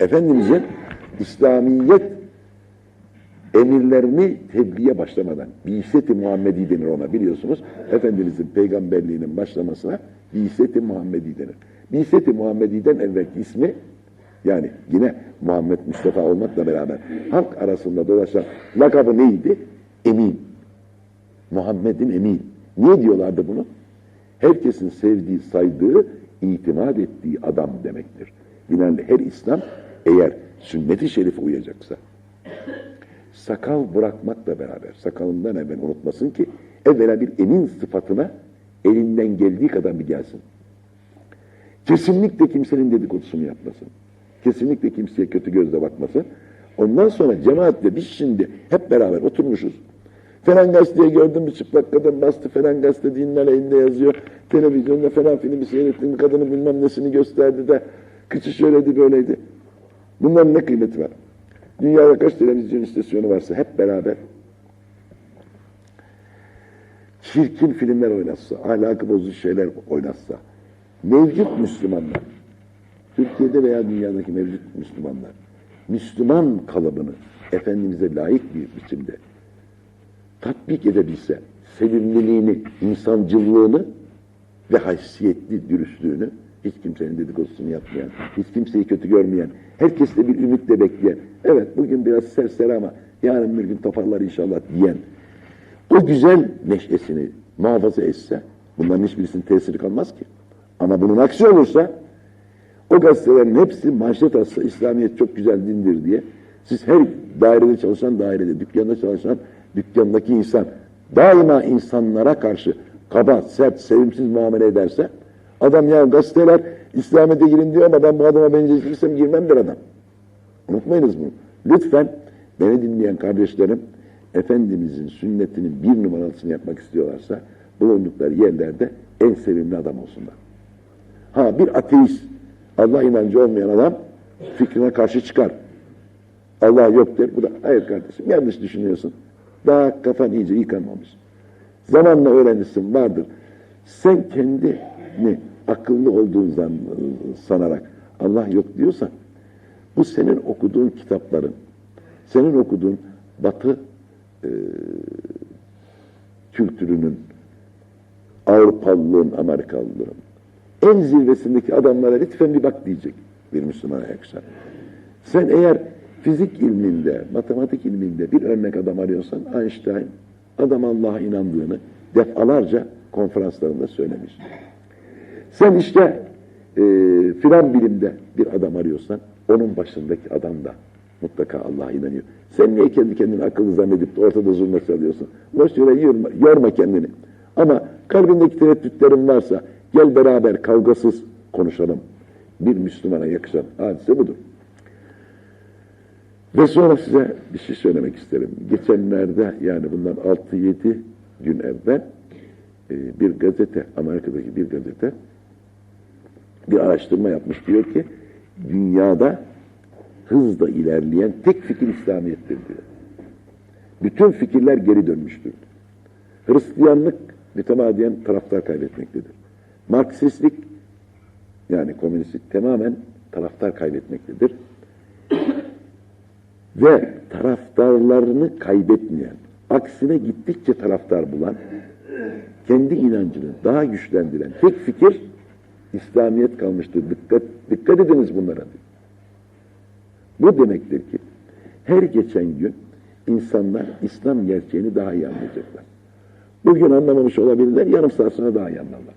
Efendimizin İslamiyet emirlerini tebliğe başlamadan, Bi'set-i Muhammedi denir ona biliyorsunuz. Efendimizin peygamberliğinin başlamasına Bi'set-i Muhammedi denir. Bi'set-i Muhammedi'den evvelki ismi yani yine Muhammed Mustafa olmakla beraber halk arasında dolaşan lakabı neydi? Emin. Muhammed'in emin. Niye diyorlardı bunu? Herkesin sevdiği, saydığı, itimat ettiği adam demektir. Binaenaleyh her İslam eğer sünnet-i şerife uyacaksa, sakal bırakmakla beraber, sakalından evvel unutmasın ki, evvela bir emin sıfatına elinden geldiği kadar bir gelsin. Kesinlikle kimsenin dedikodusunu yapmasın. Kesinlikle kimseye kötü gözle bakmasın. Ondan sonra cemaatle biz şimdi hep beraber oturmuşuz. Falan gazeteyi gördüm bir çıplak kadın bastı falan gazete dinler elinde yazıyor. Televizyonda falan filmi seyrettim kadının bilmem nesini gösterdi de kıçı şöyleydi böyleydi. Bunların ne kıymeti var? Dünyada kaç televizyon istasyonu varsa hep beraber çirkin filmler oynatsa, ahlakı bozucu şeyler oynatsa, mevcut Müslümanlar, Türkiye'de veya dünyadaki mevcut Müslümanlar, Müslüman kalıbını Efendimiz'e layık bir biçimde tatbik edebilse, sevimliliğini, insancılığını ve haysiyetli dürüstlüğünü hiç kimsenin dedikodusunu yapmayan, hiç kimseyi kötü görmeyen, herkesle bir ümitle bekleyen, evet bugün biraz serseri ama yarın bir gün toparlar inşallah diyen, o güzel neşesini muhafaza etse, bunların hiçbirisinin tesiri kalmaz ki. Ama bunun aksi olursa, o gazetelerin hepsi manşet atsa İslamiyet çok güzel dindir diye, siz her dairede çalışan dairede, dükkanda çalışan dükkandaki insan daima insanlara karşı kaba, sert, sevimsiz muamele ederse, adam ya gazeteler İslamiyet'e girin diyor ama ben bu adama benzetirsem girmem der adam. Unutmayınız bunu. Lütfen beni dinleyen kardeşlerim, Efendimizin sünnetinin bir numarasını yapmak istiyorlarsa bulundukları yerlerde en sevimli adam olsunlar. Ha bir ateist, Allah inancı olmayan adam fikrine karşı çıkar. Allah yok der. Bu da hayır kardeşim yanlış düşünüyorsun. Daha kafan iyice yıkanmamış. Zamanla öğrenirsin vardır. Sen kendini akıllı olduğun zan, sanarak Allah yok diyorsan bu senin okuduğun kitapların, senin okuduğun batı e, kültürünün, Avrupalılığın, Amerikalılığın en zirvesindeki adamlara lütfen bir bak diyecek bir Müslümana yakışan. Sen eğer fizik ilminde, matematik ilminde bir örnek adam arıyorsan Einstein adam Allah'a inandığını defalarca konferanslarında söylemiş. Sen işte e, filan bilimde bir adam arıyorsan onun başındaki adam da mutlaka Allah'a inanıyor. Sen niye kendi kendini akıllı zannedip de ortada zulme salıyorsun? Boş yere yorma, yorma kendini. Ama kalbindeki tereddütlerin varsa gel beraber kavgasız konuşalım. Bir Müslümana yakışan hadise budur. Ve sonra size bir şey söylemek isterim. Geçenlerde yani bundan 6-7 gün evvel e, bir gazete, Amerika'daki bir gazete bir araştırma yapmış. Diyor ki dünyada hızla ilerleyen tek fikir İslamiyet'tir diyor. Bütün fikirler geri dönmüştür. Hristiyanlık mütemadiyen taraftar kaybetmektedir. Marksistlik yani komünistlik tamamen taraftar kaybetmektedir. Ve taraftarlarını kaybetmeyen, aksine gittikçe taraftar bulan, kendi inancını daha güçlendiren tek fikir İslamiyet kalmıştır. Dikkat, dikkat ediniz bunlara. Bu demektir ki her geçen gün insanlar İslam gerçeğini daha iyi anlayacaklar. Bugün anlamamış olabilirler, yarım saat sonra daha iyi anlarlar.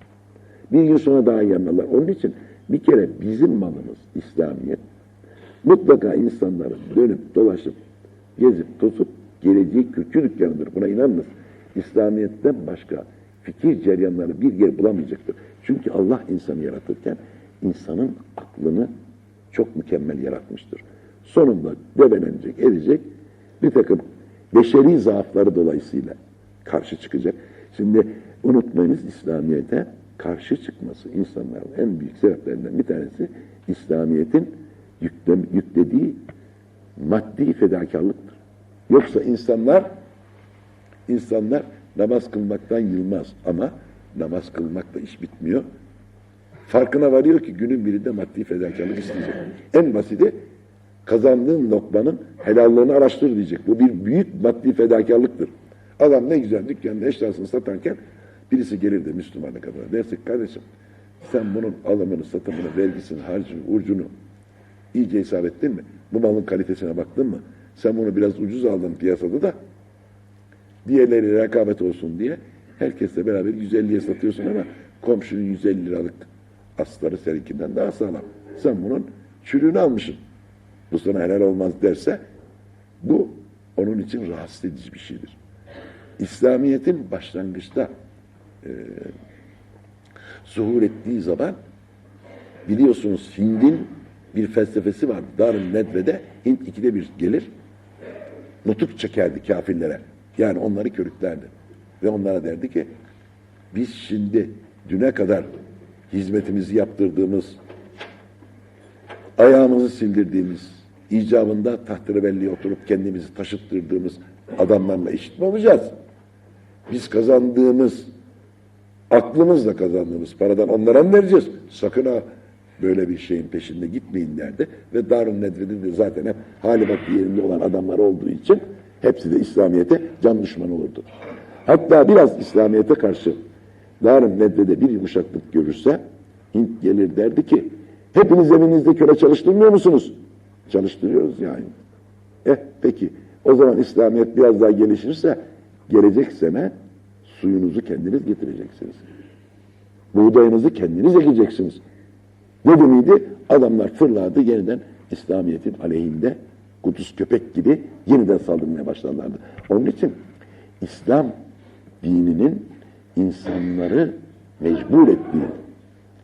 Bir yıl sonra daha iyi anlarlar. Onun için bir kere bizim malımız İslamiyet. Mutlaka insanların dönüp dolaşıp, gezip tozup geleceği kültür dükkanıdır. Buna inanınız. İslamiyet'ten başka fikir ceryanları bir yer bulamayacaktır. Çünkü Allah insanı yaratırken insanın aklını çok mükemmel yaratmıştır. Sonunda debelenecek, edecek bir takım beşeri zaafları dolayısıyla karşı çıkacak. Şimdi unutmayınız İslamiyet'e karşı çıkması insanların en büyük sebeplerinden bir tanesi İslamiyet'in yüklem, yüklediği maddi fedakarlıktır. Yoksa insanlar insanlar namaz kılmaktan yılmaz ama namaz kılmakla iş bitmiyor. Farkına varıyor ki günün birinde maddi fedakarlık isteyecek. En basiti kazandığın lokmanın helallığını araştır diyecek. Bu bir büyük maddi fedakarlıktır. Adam ne güzel dükkanda eşyasını satarken birisi gelir de Müslümanlık adına derse kardeşim sen bunun alımını, satımını, vergisini, harcını, urcunu iyice hesap ettin mi? Bu malın kalitesine baktın mı? Sen bunu biraz ucuz aldın piyasada da diğerleri rekabet olsun diye herkesle beraber 150'ye satıyorsun ama komşunun 150 liralık asları seninkinden daha sağlam. Sen bunun çürüğünü almışsın. Bu sana helal olmaz derse bu onun için rahatsız edici bir şeydir. İslamiyet'in başlangıçta e, zuhur ettiği zaman biliyorsunuz Hind'in bir felsefesi var. Darun Nedve'de Hint ikide bir gelir nutuk çekerdi kafirlere. Yani onları körüklerdi. Ve onlara derdi ki biz şimdi düne kadar hizmetimizi yaptırdığımız, ayağımızı sildirdiğimiz, icabında tahtı belli oturup kendimizi taşıttırdığımız adamlarla eşit mi olacağız? Biz kazandığımız, aklımızla kazandığımız paradan onlara mı vereceğiz? Sakın ha böyle bir şeyin peşinde gitmeyin derdi. Ve Darun Nedve'de de zaten hep hali vakti yerinde olan adamlar olduğu için hepsi de İslamiyet'e can düşman olurdu. Hatta biraz İslamiyet'e karşı Darun Nedve'de bir yumuşaklık görürse Hint gelir derdi ki hepiniz evinizde köle çalıştırmıyor musunuz? Çalıştırıyoruz yani. Eh peki o zaman İslamiyet biraz daha gelişirse gelecek sene suyunuzu kendiniz getireceksiniz. Buğdayınızı kendiniz ekeceksiniz. Ne demeydi? Adamlar fırladı yeniden İslamiyet'in aleyhinde kudüs köpek gibi yeniden saldırmaya başlarlardı. Onun için İslam dininin insanları mecbur ettiği,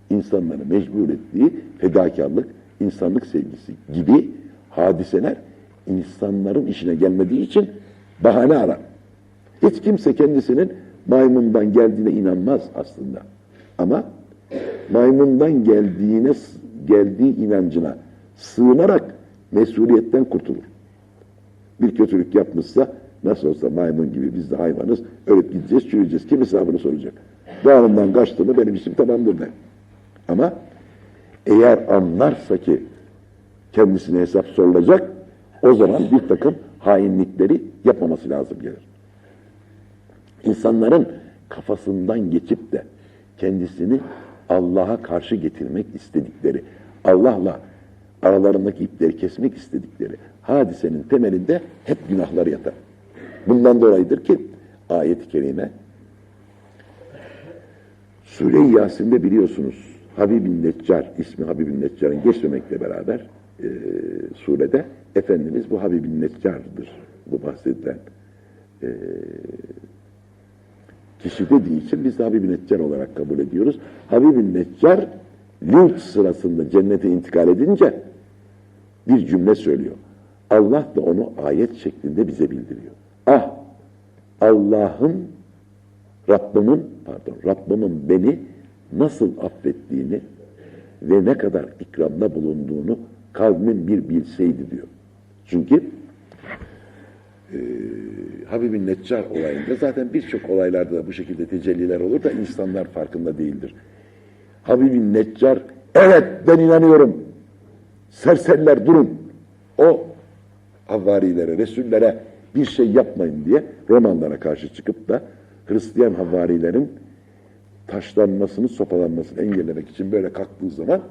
insanları mecbur ettiği fedakarlık, insanlık sevgisi gibi hadiseler insanların işine gelmediği için bahane arar. Hiç kimse kendisinin maymundan geldiğine inanmaz aslında. Ama maymundan geldiğine geldiği inancına sığınarak mesuliyetten kurtulur. Bir kötülük yapmışsa nasıl olsa maymun gibi biz de hayvanız ölüp gideceğiz çürüyeceğiz. Kim hesabını soracak? Dağımdan kaçtı mı benim işim tamamdır der. Ama eğer anlarsa ki kendisine hesap sorulacak o zaman bir takım hainlikleri yapmaması lazım gelir. İnsanların kafasından geçip de kendisini Allah'a karşı getirmek istedikleri, Allah'la aralarındaki ipleri kesmek istedikleri hadisenin temelinde hep günahlar yatar. Bundan dolayıdır ki ayet-i kerime Sure-i Yasin'de biliyorsunuz Habib-i Neccar ismi Habib-i Neccar'ın geçmemekle beraber e, surede Efendimiz bu Habib-i Neccar'dır bu bahsedilen e, kişi dediği için biz de Habib-i Neccar olarak kabul ediyoruz. Habib-i Neccar linç sırasında cennete intikal edince bir cümle söylüyor. Allah da onu ayet şeklinde bize bildiriyor. Ah Allah'ın Rabbimin pardon Rabbimin beni nasıl affettiğini ve ne kadar ikramda bulunduğunu kavmin bir bilseydi diyor. Çünkü e, Habib-i Neccar olayında zaten birçok olaylarda da bu şekilde tecelliler olur da insanlar farkında değildir. Habib-i Neccar evet ben inanıyorum serseriler durun o havvarilere, Resullere bir şey yapmayın diye Romanlara karşı çıkıp da Hristiyan havarilerin taşlanmasını, sopalanmasını engellemek için böyle kalktığı zaman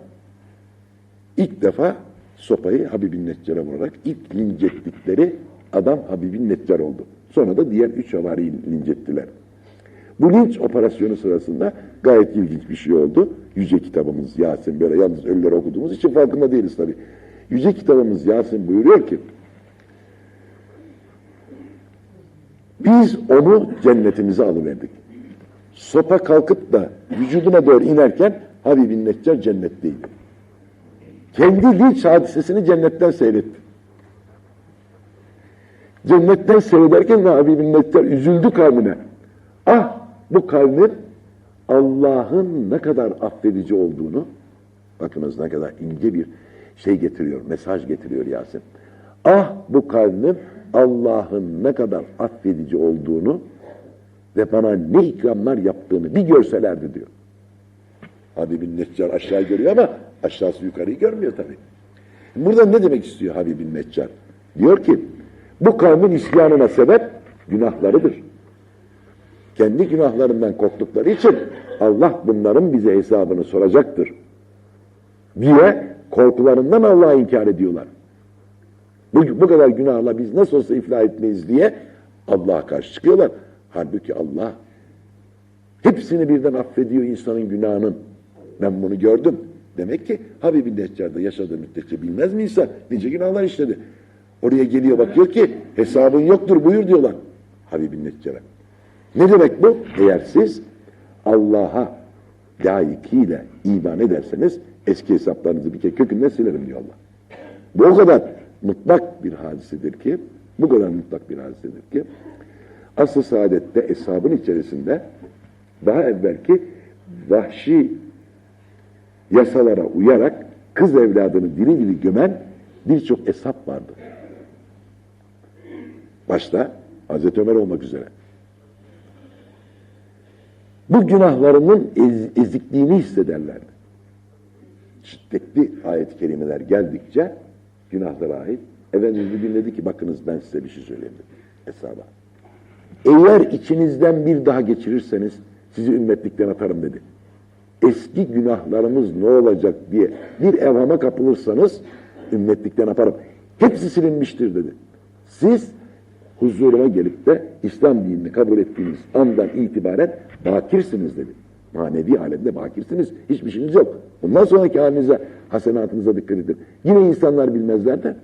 ilk defa sopayı Habib-i Neccar'a vurarak ilk lincettikleri adam Habib-i Neccar oldu. Sonra da diğer üç havariyi lincettiler. Bu linç operasyonu sırasında gayet ilginç bir şey oldu. Yüce kitabımız Yasin böyle yalnız ölüleri okuduğumuz için farkında değiliz tabii. Yüce kitabımız Yasin buyuruyor ki biz onu cennetimize alıverdik. Sopa kalkıp da vücuduna doğru inerken Habib-i Neccar cennetteydi. Kendi linç hadisesini cennetten seyretti. Cennetten seyrederken de Habib-i Neccar üzüldü kavmine. Ah bu kavmin Allah'ın ne kadar affedici olduğunu bakınız ne kadar ince bir şey getiriyor, mesaj getiriyor Yasin. Ah bu kavmin Allah'ın ne kadar affedici olduğunu ve bana ne ikramlar yaptığını bir görselerdi diyor. Habibin Neccar aşağı görüyor ama aşağısı yukarıyı görmüyor tabii. Burada ne demek istiyor Habib bin Neccar? Diyor ki bu kavmin isyanına sebep günahlarıdır. Kendi günahlarından korktukları için Allah bunların bize hesabını soracaktır diye korkularından Allah'ı inkar ediyorlar. Bu, bu kadar günahla biz nasıl olsa iflah etmeyiz diye Allah'a karşı çıkıyorlar. Halbuki Allah hepsini birden affediyor insanın günahının. Ben bunu gördüm. Demek ki Habib-i Neccar'da yaşadığı müddetçe bilmez mi insan? Nice günahlar işledi. Oraya geliyor bakıyor ki hesabın yoktur buyur diyorlar Habib-i Neccar'a. Ne demek bu? Eğer siz Allah'a layıkıyla iman ederseniz eski hesaplarınızı bir kere kökünden silerim diyor Allah. Bu o kadar mutlak bir hadisedir ki, bu kadar mutlak bir hadisedir ki, asıl saadette eshabın içerisinde daha evvelki vahşi yasalara uyarak kız evladını diri diri gömen birçok hesap vardı. Başta Hazreti Ömer olmak üzere. Bu günahlarının ez- ezikliğini hissederlerdi. Şiddetli ayet-i kerimeler geldikçe günahlara ait Efendimiz bir dedi ki bakınız ben size bir şey söyleyeyim hesaba. Eğer içinizden bir daha geçirirseniz sizi ümmetlikten atarım dedi. Eski günahlarımız ne olacak diye bir evhama kapılırsanız ümmetlikten yaparım. Hepsi silinmiştir dedi. Siz huzuruma gelip de İslam dinini kabul ettiğiniz andan itibaren bakirsiniz dedi. Manevi alemde bakirsiniz. Hiçbir şeyiniz yok. Ondan sonraki halinize, hasenatınıza dikkat edin. Yine insanlar bilmezler de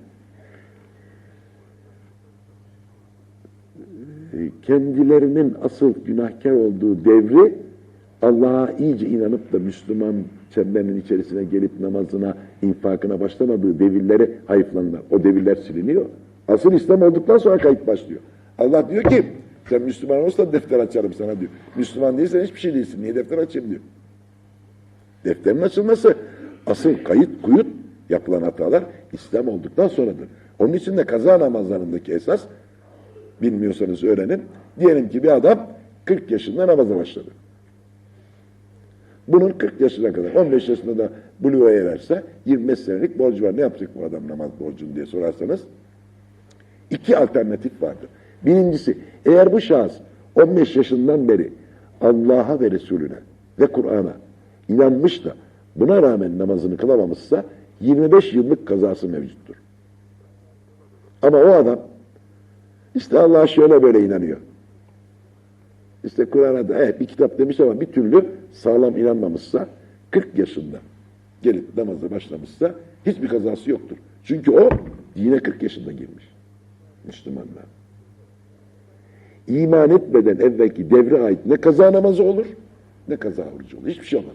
e, kendilerinin asıl günahkar olduğu devri Allah'a iyice inanıp da Müslüman çemberinin içerisine gelip namazına, infakına başlamadığı devirleri hayıflanırlar. O devirler siliniyor. Asıl İslam olduktan sonra kayıt başlıyor. Allah diyor ki sen Müslüman olursan defter açarım sana diyor. Müslüman değilsen hiçbir şey değilsin. Niye defter açayım diyor. Defterin açılması asıl kayıt kuyut yapılan hatalar İslam olduktan sonradır. Onun için de kaza namazlarındaki esas bilmiyorsanız öğrenin. Diyelim ki bir adam 40 yaşında namaza başladı. Bunun 40 yaşına kadar, 15 yaşında da buluğa ererse 25 senelik borcu var. Ne yapacak bu adam namaz borcunu diye sorarsanız iki alternatif vardır. Birincisi, eğer bu şahıs 15 yaşından beri Allah'a ve Resulüne ve Kur'an'a inanmış da buna rağmen namazını kılamamışsa 25 yıllık kazası mevcuttur. Ama o adam işte Allah'a şöyle böyle inanıyor. İşte Kur'an'a da evet bir kitap demiş ama bir türlü sağlam inanmamışsa 40 yaşında gelip namaza başlamışsa hiçbir kazası yoktur. Çünkü o dine 40 yaşında girmiş. Müslümanlar. İman etmeden evvelki devre ait ne kaza namazı olur ne kaza orucu olur. Hiçbir şey olmaz.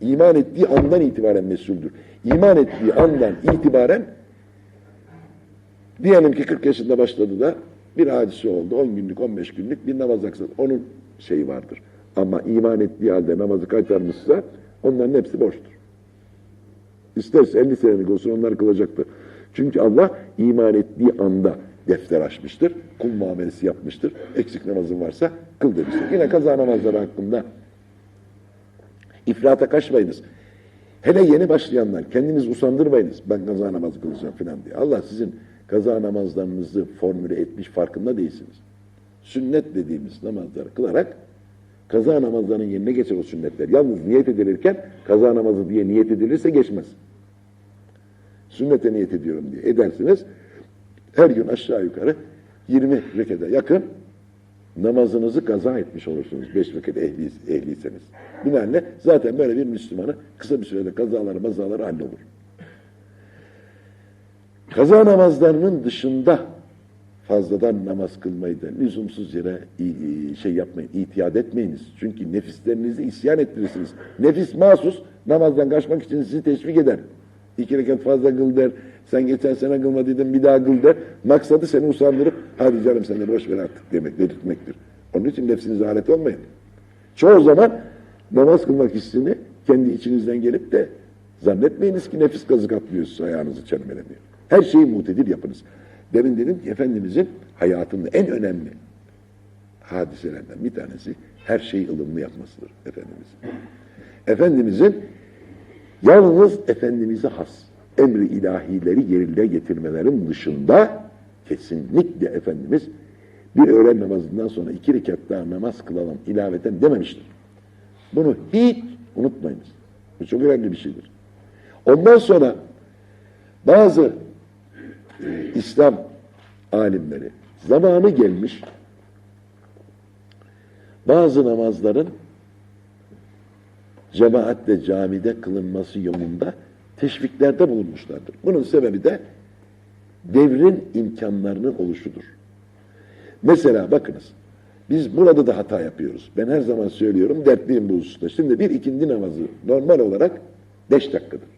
İman ettiği andan itibaren mesuldür. İman ettiği andan itibaren diyelim ki 40 yaşında başladı da bir hadise oldu. 10 günlük, 15 günlük bir namaz aksadı. Onun şeyi vardır. Ama iman ettiği halde namazı kaytarmışsa onların hepsi boştur. İsterse 50 senelik olsun onlar kılacaktır. Çünkü Allah iman ettiği anda defter açmıştır. Kul muamelesi yapmıştır. Eksik namazın varsa kıl demiştir. Yine kaza namazları hakkında ifrata kaçmayınız. Hele yeni başlayanlar kendiniz usandırmayınız. Ben kaza namazı kılacağım falan diye. Allah sizin kaza namazlarınızı formüle etmiş farkında değilsiniz. Sünnet dediğimiz namazları kılarak kaza namazlarının yerine geçer o sünnetler. Yalnız niyet edilirken kaza namazı diye niyet edilirse geçmez. Sünnete niyet ediyorum diye edersiniz. Her gün aşağı yukarı 20 rekete yakın namazınızı kaza etmiş olursunuz. Beş vakit ehli, ehliyseniz. Binaenle zaten böyle bir Müslümanı kısa bir sürede kazaları mazaları hallolur. Kaza namazlarının dışında fazladan namaz kılmayı da lüzumsuz yere şey yapmayın, itiyat etmeyiniz. Çünkü nefislerinizi isyan ettirirsiniz. Nefis mahsus namazdan kaçmak için sizi teşvik eder. İki rekat fazla kıl der. Sen geçen sene kılmadıydın bir daha kıl der. Maksadı seni usandırıp hadi canım sen de boş ver artık demek, dedirtmektir. Onun için nefsinize alet olmayın. Çoğu zaman namaz kılmak hissini kendi içinizden gelip de zannetmeyiniz ki nefis kazık atlıyor size ayağınızı çelmelemiyor. Her şeyi mutedil yapınız. Demin dedim ki Efendimizin hayatında en önemli hadiselerden bir tanesi her şeyi ılımlı yapmasıdır Efendimiz. Efendimizin yalnız Efendimiz'e has emri ilahileri yerine getirmelerin dışında kesinlikle Efendimiz bir öğlen namazından sonra iki rekat daha namaz kılalım ilaveten dememiştir. Bunu hiç unutmayınız. Bu çok önemli bir şeydir. Ondan sonra bazı e, İslam alimleri zamanı gelmiş bazı namazların cemaatle camide kılınması yolunda teşviklerde bulunmuşlardır. Bunun sebebi de devrin imkanlarının oluşudur. Mesela bakınız, biz burada da hata yapıyoruz. Ben her zaman söylüyorum, dertliyim bu hususta. Şimdi bir ikindi namazı normal olarak beş dakikadır.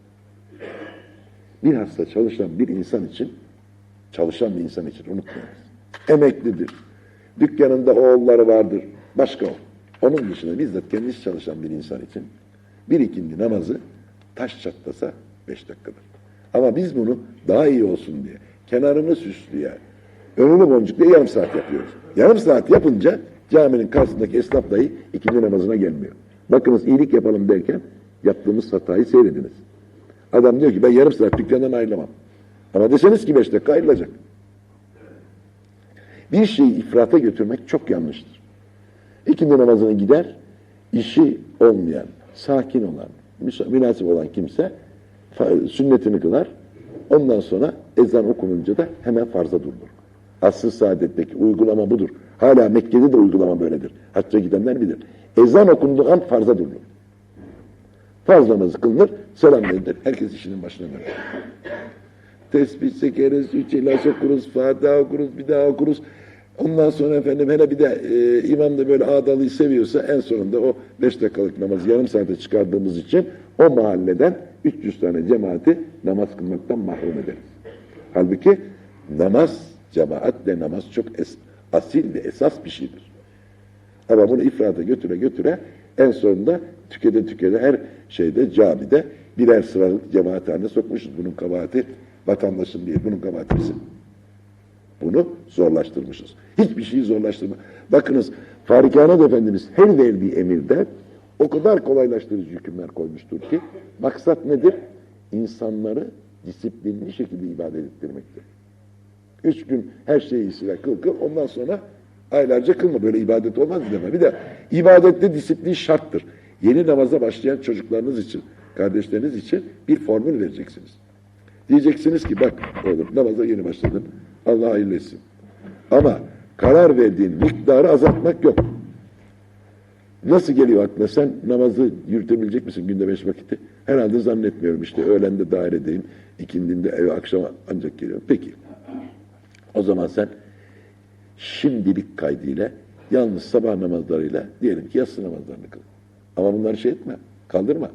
Bilhassa çalışan bir insan için, çalışan bir insan için unutmayınız. Emeklidir. Dükkanında oğulları vardır. Başka o. Onun dışında bizzat kendisi çalışan bir insan için bir ikindi namazı taş çatlasa beş dakikadır. Ama biz bunu daha iyi olsun diye, kenarını süslüye, önünü boncukla yarım saat yapıyoruz. Yarım saat yapınca caminin karşısındaki esnaf dahi ikindi namazına gelmiyor. Bakınız iyilik yapalım derken yaptığımız hatayı seyrediniz. Adam diyor ki ben yarım saat dükkandan ayrılamam. Ama deseniz ki beş dakika ayrılacak. Bir şeyi ifrata götürmek çok yanlıştır. İkindi namazına gider, işi olmayan, sakin olan, münasip olan kimse sünnetini kılar. Ondan sonra ezan okununca da hemen farza durulur. Asr-ı saadetteki uygulama budur. Hala Mekke'de de uygulama böyledir. Hacca gidenler bilir. Ezan okunduğu an farza durulur. Farz namazı kılınır, selam verilir. Herkes işinin başına döner. Tesbih çekeriz, üç ilas okuruz, Fatiha okuruz, bir daha okuruz. Ondan sonra efendim hele bir de e, imam da böyle ağdalıyı seviyorsa en sonunda o beş dakikalık namazı yarım saate çıkardığımız için o mahalleden 300 tane cemaati namaz kılmaktan mahrum ederiz. Halbuki namaz, cemaatle namaz çok es, asil ve esas bir şeydir. Ama bunu ifrata götüre götüre en sonunda tükede tükede her şeyde camide birer sıralık cemaat haline sokmuşuz. Bunun kabahati vatandaşın değil, bunun kabahati bizim. Bunu zorlaştırmışız. Hiçbir şeyi zorlaştırma. Bakınız Farikânet Efendimiz her verdiği emirde o kadar kolaylaştırıcı hükümler koymuştur ki maksat nedir? İnsanları disiplinli şekilde ibadet ettirmektir. Üç gün her şeyi iyisiyle kıl kıl ondan sonra aylarca kılma. Böyle ibadet olmaz deme. Bir de ibadette disiplin şarttır. Yeni namaza başlayan çocuklarınız için, kardeşleriniz için bir formül vereceksiniz. Diyeceksiniz ki bak oğlum namaza yeni başladın. Allah hayırlı etsin. Ama karar verdiğin miktarı azaltmak yok. Nasıl geliyor aklına? Sen namazı yürütebilecek misin günde beş vakiti? Herhalde zannetmiyorum işte. Öğlende dairedeyim, ikindinde eve akşama ancak geliyorum. Peki. O zaman sen şimdilik kaydıyla yalnız sabah namazlarıyla diyelim ki yatsı namazlarını kıl. Ama bunları şey etme, kaldırma.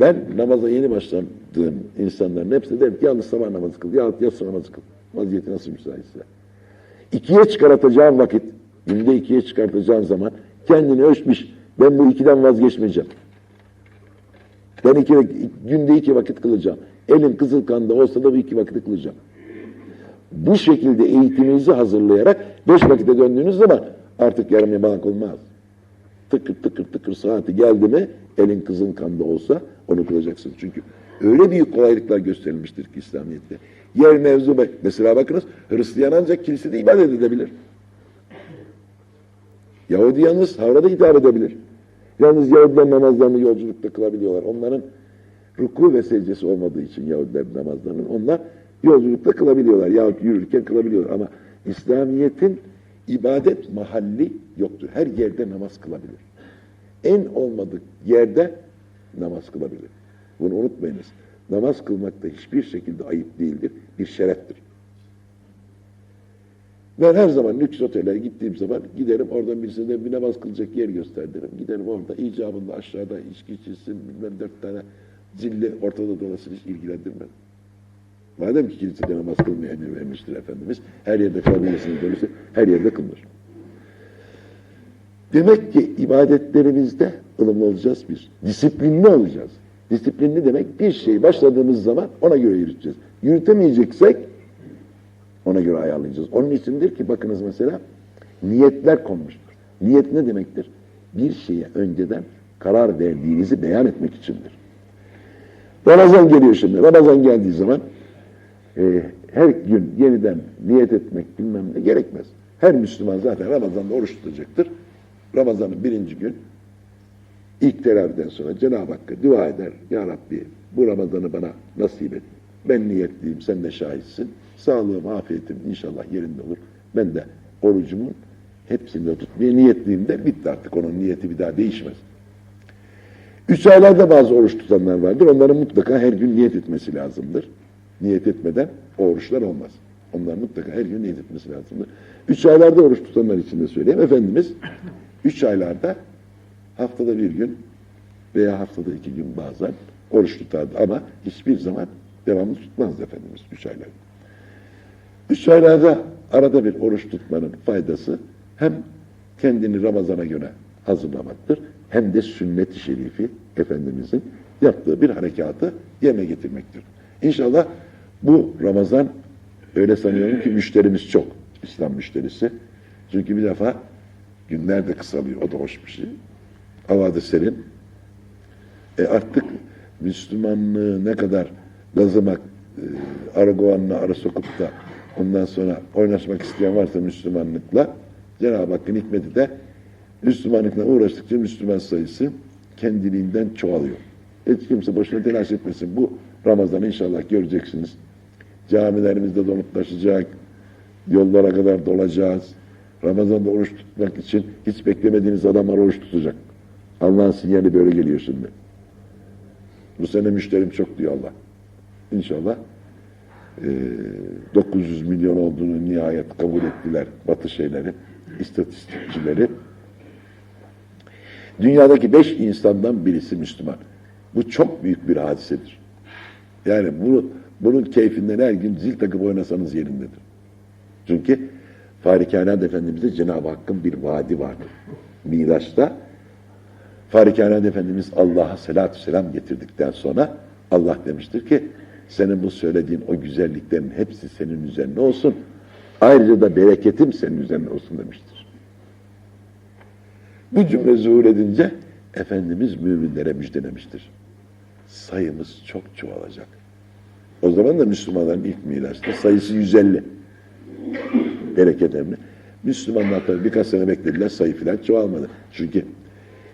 Ben namaza yeni başladığım insanların hepsine derim ki yalnız sabah namazı kıl, yahut yatsı namazı kıl. Vaziyeti nasıl müsaitse. İkiye çıkartacağın vakit, günde ikiye çıkartacağın zaman kendini ölçmüş. Ben bu ikiden vazgeçmeyeceğim. Ben iki, günde iki vakit kılacağım. Elim kızıl kanda olsa da bu iki vakit kılacağım. Bu şekilde eğitiminizi hazırlayarak beş vakite döndüğünüz zaman artık yarım yamalak olmaz. Tıkır tıkır tıkır saati geldi mi elin kızın kanda olsa onu kılacaksın. Çünkü öyle büyük kolaylıklar gösterilmiştir ki İslamiyet'te. Yer mevzu. Mesela bakınız Hristiyan ancak kilisede ibadet edebilir. Yahudi yalnız havrada hitap edebilir. Yalnız Yahudiler namazlarını yolculukta kılabiliyorlar. Onların ruku ve secdesi olmadığı için Yahudiler namazlarının onlar yolculukta kılabiliyorlar. Yahut yürürken kılabiliyorlar. Ama İslamiyet'in ibadet mahalli yoktur. Her yerde namaz kılabilir. En olmadık yerde namaz kılabilir. Bunu unutmayınız. Namaz kılmak da hiçbir şekilde ayıp değildir. Bir şereftir. Ben her zaman lüks otele gittiğim zaman giderim oradan birisine bir namaz kılacak yer göster derim. Giderim orada icabında aşağıda içki içilsin bilmem dört tane zilli ortada dolasın hiç ilgilendirmem. Madem ki kilisede namaz kılmaya emir vermiştir Efendimiz, her yerde kılabilirsiniz demiştir, her yerde kılınır. Demek ki ibadetlerimizde ılımlı olacağız biz. Disiplinli olacağız. Disiplinli demek bir şey başladığımız zaman ona göre yürüteceğiz. Yürütemeyeceksek ona göre ayarlayacağız. Onun içindir ki bakınız mesela niyetler konmuştur. Niyet ne demektir? Bir şeye önceden karar verdiğinizi beyan etmek içindir. Ramazan geliyor şimdi. Ramazan geldiği zaman e, her gün yeniden niyet etmek bilmem ne gerekmez. Her Müslüman zaten Ramazan'da oruç tutacaktır. Ramazan'ın birinci gün ilk teravihden sonra Cenab-ı Hakk'a dua eder. Ya Rabbi bu Ramazan'ı bana nasip et. Ben niyetliyim, sen de şahitsin. Sağlığım, afiyetim inşallah yerinde olur. Ben de orucumun hepsini de tutmaya niyetliyim de bitti artık. Onun niyeti bir daha değişmez. Üç aylarda bazı oruç tutanlar vardır. Onların mutlaka her gün niyet etmesi lazımdır. Niyet etmeden oruçlar olmaz. Onlar mutlaka her gün niyet etmesi lazımdır. Üç aylarda oruç tutanlar için de söyleyeyim. Efendimiz üç aylarda haftada bir gün veya haftada iki gün bazen oruç tutardı ama hiçbir zaman devamlı tutmazdı Efendimiz üç aylarda. Üç aylarda arada bir oruç tutmanın faydası hem kendini Ramazan'a göre hazırlamaktır hem de sünnet-i şerifi Efendimizin yaptığı bir harekatı yerine getirmektir. İnşallah bu Ramazan öyle sanıyorum ki müşterimiz çok. İslam müşterisi. Çünkü bir defa günler de kısalıyor. O da hoş bir şey. Hava serin. E artık Müslümanlığı ne kadar lazımak, e, Aragoğan'la ara sokup da ondan sonra oynaşmak isteyen varsa Müslümanlıkla Cenab-ı Hakk'ın hikmeti de Müslümanlıkla uğraştıkça Müslüman sayısı kendiliğinden çoğalıyor. Hiç kimse boşuna telaş etmesin. Bu Ramazan'ı inşallah göreceksiniz. Camilerimizde donup taşıyacak, yollara kadar dolacağız. Ramazan'da oruç tutmak için hiç beklemediğiniz adamlar oruç tutacak. Allah'ın sinyali böyle geliyor şimdi. Bu sene müşterim çok diyor Allah. İnşallah 900 milyon olduğunu nihayet kabul ettiler Batı şeyleri, istatistikçileri. Dünyadaki beş insandan birisi Müslüman. Bu çok büyük bir hadisedir. Yani bunu, bunun keyfinden her gün zil takıp oynasanız yerindedir. Çünkü Fahri Kainat Efendimiz'de Cenab-ı Hakk'ın bir vaadi vardır. Miraç'ta Fahri Kainat Efendimiz Allah'a selatü selam getirdikten sonra Allah demiştir ki senin bu söylediğin o güzelliklerin hepsi senin üzerine olsun. Ayrıca da bereketim senin üzerine olsun demiştir. Bu cümle zuhur edince Efendimiz müminlere müjdelemiştir. Sayımız çok çoğalacak. O zaman da Müslümanların ilk mirasında sayısı 150. Bereket emri. Müslümanlar tabii birkaç sene beklediler sayı filan çoğalmadı. Çünkü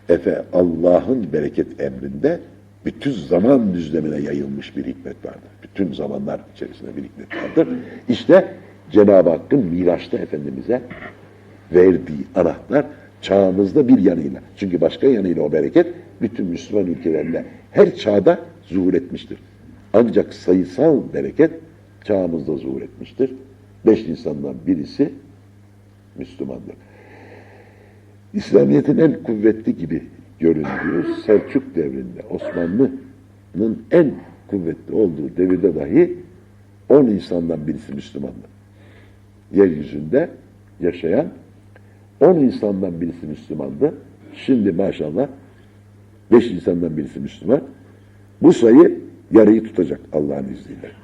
Efe Allah'ın bereket emrinde bütün zaman düzlemine yayılmış bir hikmet vardır. Bütün zamanlar içerisinde bir hikmet vardır. İşte Cenab-ı Hakk'ın Miraç'ta Efendimiz'e verdiği anahtar çağımızda bir yanıyla. Çünkü başka yanıyla o bereket bütün Müslüman ülkelerinde her çağda zuhur etmiştir. Ancak sayısal bereket çağımızda zuhur etmiştir. Beş insandan birisi Müslümandır. İslamiyet'in en kuvvetli gibi göründüğü Selçuk devrinde Osmanlı'nın en kuvvetli olduğu devirde dahi on insandan birisi Müslümandı. Yeryüzünde yaşayan on insandan birisi Müslümandı. Şimdi maşallah beş insandan birisi Müslüman. Bu sayı yarıyı tutacak Allah'ın izniyle.